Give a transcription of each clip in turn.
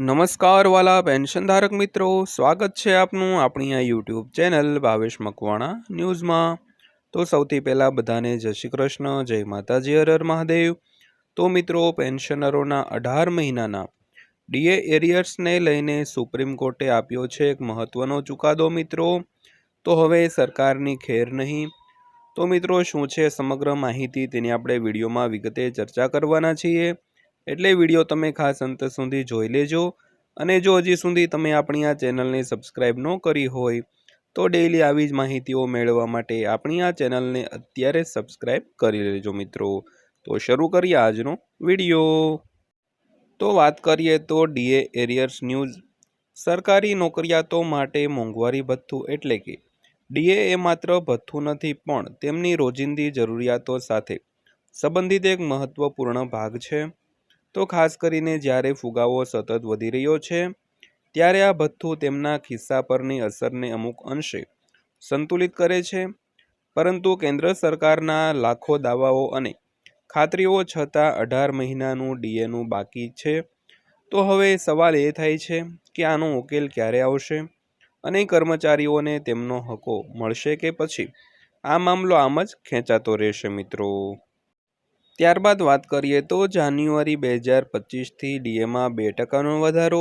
નમસ્કાર વાલા પેન્શનધારક મિત્રો, સ્વાગત છે આપનું આપણી આ યુટ્યુબ ચેનલ ભાવેશ મકવાણા ન્યૂઝમાં. તો સૌથી પહેલાં બધાને જય શ્રી કૃષ્ણ, જય માતાજી હર મહાદેવ. તો મિત્રો, પેન્શનરોના અઢાર મહિનાના ડીએ એરિયર્સને લઈને સુપ્રીમ કોર્ટે આપ્યો છે એક મહત્વનો ચુકાદો મિત્રો. તો હવે સરકારની ખેર નહીં. તો મિત્રો, શું છે સમગ્ર માહિતી તેની આપણે વિડીયોમાં વિગતે ચર્ચા કરવાના છીએ. એટલે વીડિયો તમે ખાસ અંત સુધી જોઈ લેજો. અને જો હજી સુધી તમે આપણી આ ચેનલને સબસ્ક્રાઈબ ન કરી હોય, તો ડેઈલી આવી જ માહિતીઓ મેળવવા માટે આપણી આ ચેનલને અત્યારે સબસ્ક્રાઈબ કરી લેજો મિત્રો. તો શરૂ કરીએ આજનો વીડિયો. તો વાત કરીએ તો ડીએ એરિયર્સ ન્યૂઝ. સરકારી નોકરિયાતો માટે મોંઘવારી ભથ્થું એટલે કે ડીએ એ માત્ર ભથ્થું નથી, પણ તેમની રોજિંદી જરૂરિયાતો સાથે સંબંધિત એક મહત્વપૂર્ણ ભાગ છે. તો ખાસ કરીને જ્યારે ફુગાવો સતત વધી રહ્યો છે, ત્યારે આ ભથ્થું તેમના ખિસ્સા પરની અસરને અમુક અંશે સંતુલિત કરે છે. પરંતુ કેન્દ્ર સરકારના લાખો દાવાઓ અને ખાતરીઓ છતાં અઢાર મહિનાનું ડીએનું બાકી છે. તો હવે સવાલ એ થાય છે કે આનો ઉકેલ ક્યારે આવશે અને કર્મચારીઓને તેમનો હકો મળશે કે પછી? આ મામલો આમ જ ખેંચાતો રહેશે મિત્રો. ત્યારબાદ વાત કરીએ તો જાન્યુઆરી બે હજાર પચીસથી ડીએમાં બે ટકાનો વધારો,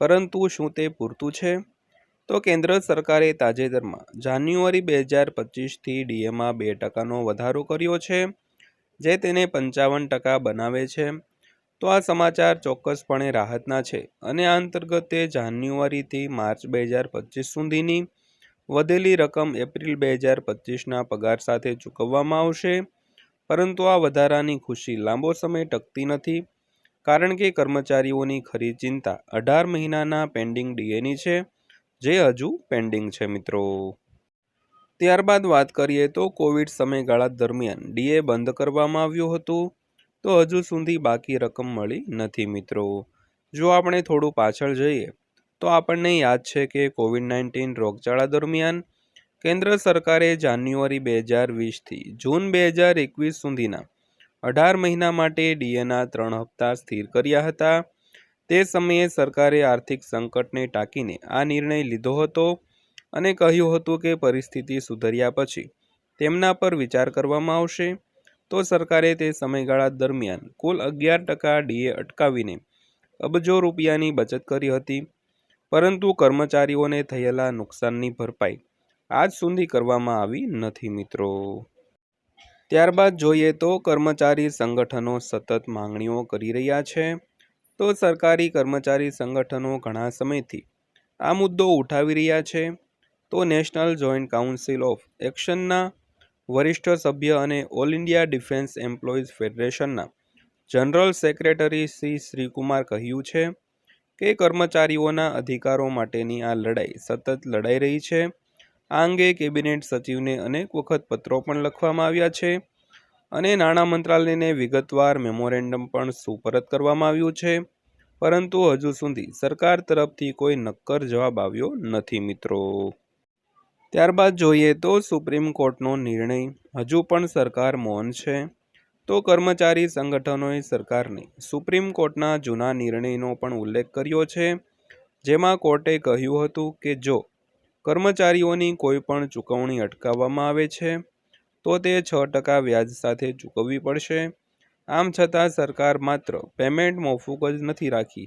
પરંતુ શું તે પૂરતું છે? તો કેન્દ્ર સરકારે તાજેતરમાં જાન્યુઆરી બે હજાર પચીસથી ડીએમાં બે ટકાનો વધારો કર્યો છે, જે તેને પંચાવન ટકા બનાવે છે. તો આ સમાચાર ચોક્કસપણે રાહતના છે અને આ અંતર્ગત તે જાન્યુઆરીથી માર્ચ બે હજાર પચીસ સુધીની વધેલી રકમ એપ્રિલ બે હજાર પચીસના પગાર સાથે ચૂકવવામાં આવશે. પરંતુ આ વધારાની ખુશી લાંબો સમય ટકતી નથી, કારણ કે કર્મચારીઓની ખરી ચિંતા અઢાર મહિનાના પેન્ડિંગ ડીએની છે, જે હજુ પેન્ડિંગ છે મિત્રો. ત્યારબાદ વાત કરીએ તો કોવિડ સમયગાળા દરમિયાન ડીએ બંધ કરવામાં આવ્યું હતું, તો હજુ સુધી બાકી રકમ મળી નથી મિત્રો. જો આપણે થોડું પાછળ જઈએ, તો આપણને યાદ છે કે કોવિડ નાઇન્ટીન રોગચાળા દરમિયાન કેન્દ્ર સરકારે જાન્યુઆરી બે હજાર વીસથી જૂન બે હજાર એકવીસ સુધીના અઢાર મહિના માટે ડીએના ત્રણ હપ્તા સ્થિર કર્યા હતા. તે સમયે સરકારે આર્થિક સંકટને ટાંકીને આ નિર્ણય લીધો હતો અને કહ્યું હતું કે પરિસ્થિતિ સુધર્યા પછી તેમના પર વિચાર કરવામાં આવશે. તો સરકારે તે સમયગાળા દરમિયાન કુલ અગિયાર ટકા ડીએ અટકાવીને અબજો રૂપિયાની બચત કરી હતી. પરંતુ કર્મચારીઓને થયેલા નુકસાનની ભરપાઈ આજ સુધી કરવામાં આવી નથી મિત્રો. ત્યારબાદ જોઈએ તો કર્મચારી સંગઠનો સતત માંગણીઓ કરી રહ્યા છે. તો સરકારી કર્મચારી સંગઠનો ઘણા સમયથી આ મુદ્દો ઉઠાવી રહ્યા છે. તો નેશનલ જોઈન્ટ કાઉન્સિલ ઓફ એક્શનના વરિષ્ઠ સભ્ય અને ઓલ ઇન્ડિયા ડિફેન્સ એમ્પ્લોઈઝ ફેડરેશનના જનરલ સેક્રેટરી શ્રી શ્રીકુમાર કહ્યું છે કે કર્મચારીઓના અધિકારો માટેની આ લડાઈ સતત લડાઈ રહી છે. આ અંગે કેબિનેટ સચિવને અનેક વખત પત્રો પણ લખવામાં આવ્યા છે અને નાણાં મંત્રાલયને વિગતવાર મેમોરેન્ડમ પણ સુપરત કરવામાં આવ્યું છે. પરંતુ હજુ સુધી સરકાર તરફથી કોઈ નક્કર જવાબ આવ્યો નથી મિત્રો. ત્યારબાદ જોઈએ તો સુપ્રીમ કોર્ટનો નિર્ણય. હજુ પણ સરકાર મૌન છે. તો કર્મચારી સંગઠનોએ સરકારને સુપ્રીમ કોર્ટના જૂના નિર્ણયનો પણ ઉલ્લેખ કર્યો છે. જેમાં કોર્ટે કહ્યું હતું કે જો કર્મચારીઓની કોઈ પણ ચૂકવણી અટકાવવામાં આવે છે, તો તે છ ટકા વ્યાજ સાથે ચૂકવવી પડશે. આમ છતાં સરકાર માત્ર પેમેન્ટ મોફુક જ નથી રાખી,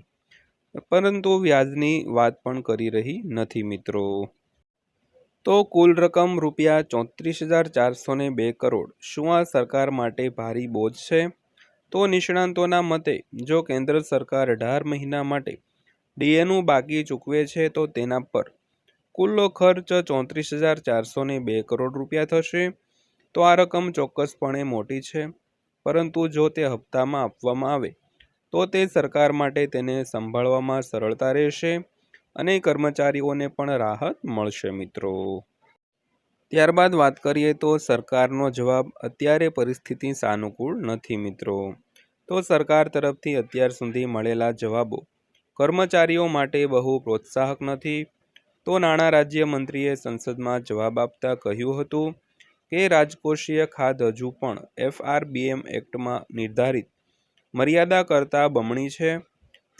પરંતુ વ્યાજની વાત પણ કરી રહી નથી મિત્રો. તો કુલ રકમ રૂપિયા ચોત્રીસ હજાર ચારસો ને બે કરોડ શું આ સરકાર માટે ભારી બોજ છે? તો નિષ્ણાંતોના મતે, જો કેન્દ્ર સરકાર અઢાર મહિના માટે ડીએનું બાકી ચૂકવે છે, તો તેના પર કુલ્લો ખર્ચ ચોત્રીસ હજાર ચારસો ને બે કરોડ રૂપિયા થશે. તો આ રકમ ચોક્કસપણે મોટી છે, પરંતુ જો તે હપ્તામાં આપવામાં આવે, તો તે સરકાર માટે તેને સંભાળવામાં સરળતા રહેશે અને કર્મચારીઓને પણ રાહત મળશે, મિત્રો. ત્યારબાદ વાત કરીએ તો સરકારનો જવાબ અત્યારે પરિસ્થિતિ સાનુકૂળ નથી, મિત્રો. તો સરકાર તરફથી અત્યાર સુધી મળેલા જવાબો કર્મચારીઓ માટે બહુ પ્રોત્સાહક નથી તો નાણાં રાજ્યમંત્રીએ સંસદમાં જવાબ આપતા કહ્યું હતું કે રાજકોષીય ખાધ હજુ પણ એફઆરબીએમ એક્ટમાં નિર્ધારિત મર્યાદા કરતાં બમણી છે.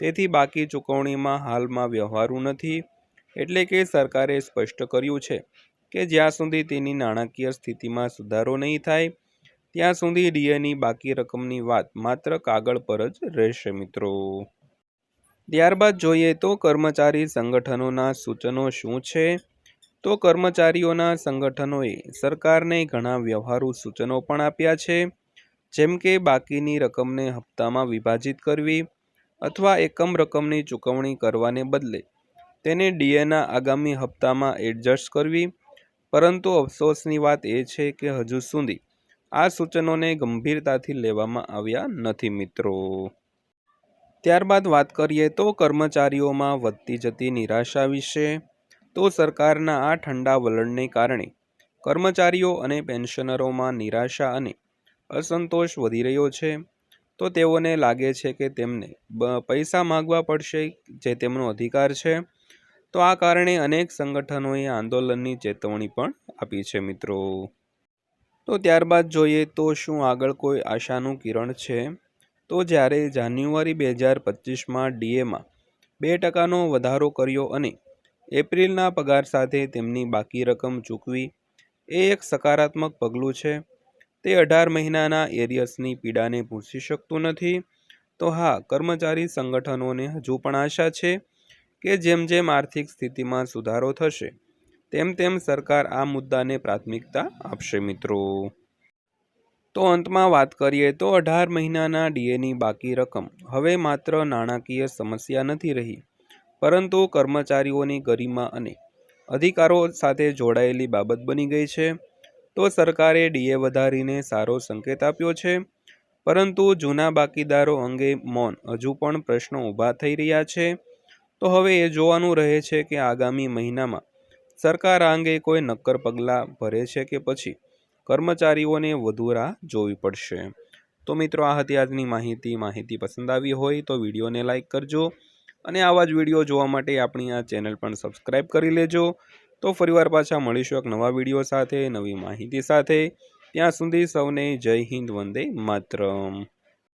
તેથી બાકી ચૂકવણીમાં હાલમાં વ્યવહારુ નથી. એટલે કે સરકારે સ્પષ્ટ કર્યું છે કે જ્યાં સુધી તેની નાણાકીય સ્થિતિમાં સુધારો નહીં થાય, ત્યાં સુધી ડીએની બાકી રકમની વાત માત્ર કાગળ પર જ રહેશે મિત્રો. ત્યારબાદ જોઈએ તો કર્મચારી સંગઠનોના સૂચનો શું છે? તો કર્મચારીઓના સંગઠનોએ સરકારને ઘણા વ્યવહારુ સૂચનો પણ આપ્યા છે. જેમ કે બાકીની રકમને હપ્તામાં વિભાજિત કરવી અથવા એકમ રકમની ચૂકવણી કરવાને બદલે તેને ડીએના આગામી હપ્તામાં એડજસ્ટ કરવી. પરંતુ અફસોસની વાત એ છે કે હજુ સુધી આ સૂચનોને ગંભીરતાથી લેવામાં આવ્યા નથી મિત્રો. ત્યારબાદ વાત કરીએ તો કર્મચારીઓમાં વધતી જતી નિરાશા વિશે, તો સરકારના આ ઠંડા વલણને કારણે કર્મચારીઓ અને પેન્શનરોમાં નિરાશા અને અસંતોષ વધી રહ્યો છે. તો તેઓને લાગે છે કે તેમને પૈસા માગવા પડશે જે તેમનો અધિકાર છે. તો આ કારણે અનેક સંગઠનોએ આંદોલનની ચેતવણી પણ આપી છે મિત્રો. તો ત્યારબાદ જોઈએ તો શું આગળ કોઈ આશાનું કિરણ છે? તો જ્યારે જાન્યુઆરી બે હજાર પચીસમાં ડીએમાં બે ટકાનો વધારો કર્યો અને એપ્રિલના પગાર સાથે તેમની બાકી રકમ ચૂકવી, એ એક સકારાત્મક પગલું છે. તે અઢાર મહિનાના એરિયસની પીડાને પૂછી શકતું નથી. તો હા, કર્મચારી સંગઠનોને હજુ પણ આશા છે કે જેમ જેમ આર્થિક સ્થિતિમાં સુધારો થશે, તેમ તેમ સરકાર આ મુદ્દાને પ્રાથમિકતા આપશે મિત્રો. તો અંતમાં વાત કરીએ તો અઢાર મહિનાના ડીએની બાકી રકમ. હવે માત્ર નાણાકીય સમસ્યા નથી રહી, પરંતુ કર્મચારીઓની ગરિમા અને અધિકારો સાથે જોડાયેલી બાબત બની ગઈ છે. તો સરકારે ડીએ વધારીને સારો સંકેત આપ્યો છે, પરંતુ જૂના બાકીદારો અંગે મૌન હજુ પણ પ્રશ્નો ઊભા થઈ રહ્યા છે. તો હવે એ જોવાનું રહે છે કે આગામી મહિનામાં સરકાર આ અંગે કોઈ નક્કર પગલાં ભરે છે કે પછી? કર્મચારીઓને વધુ રાહ જોવી પડશે. તો મિત્રો, આ હતી આજની માહિતી. માહિતી પસંદ આવી હોય તો વિડીયોને લાઇક કરજો અને આવા જ વીડિયો જોવા માટે આપણી આ ચેનલ પણ સબસ્ક્રાઈબ કરી લેજો. તો ફરીવાર પાછા મળીશું એક નવા વીડિયો સાથે, નવી માહિતી સાથે. ત્યાં સુધી સૌને જય હિન્દ, વંદે માતરમ.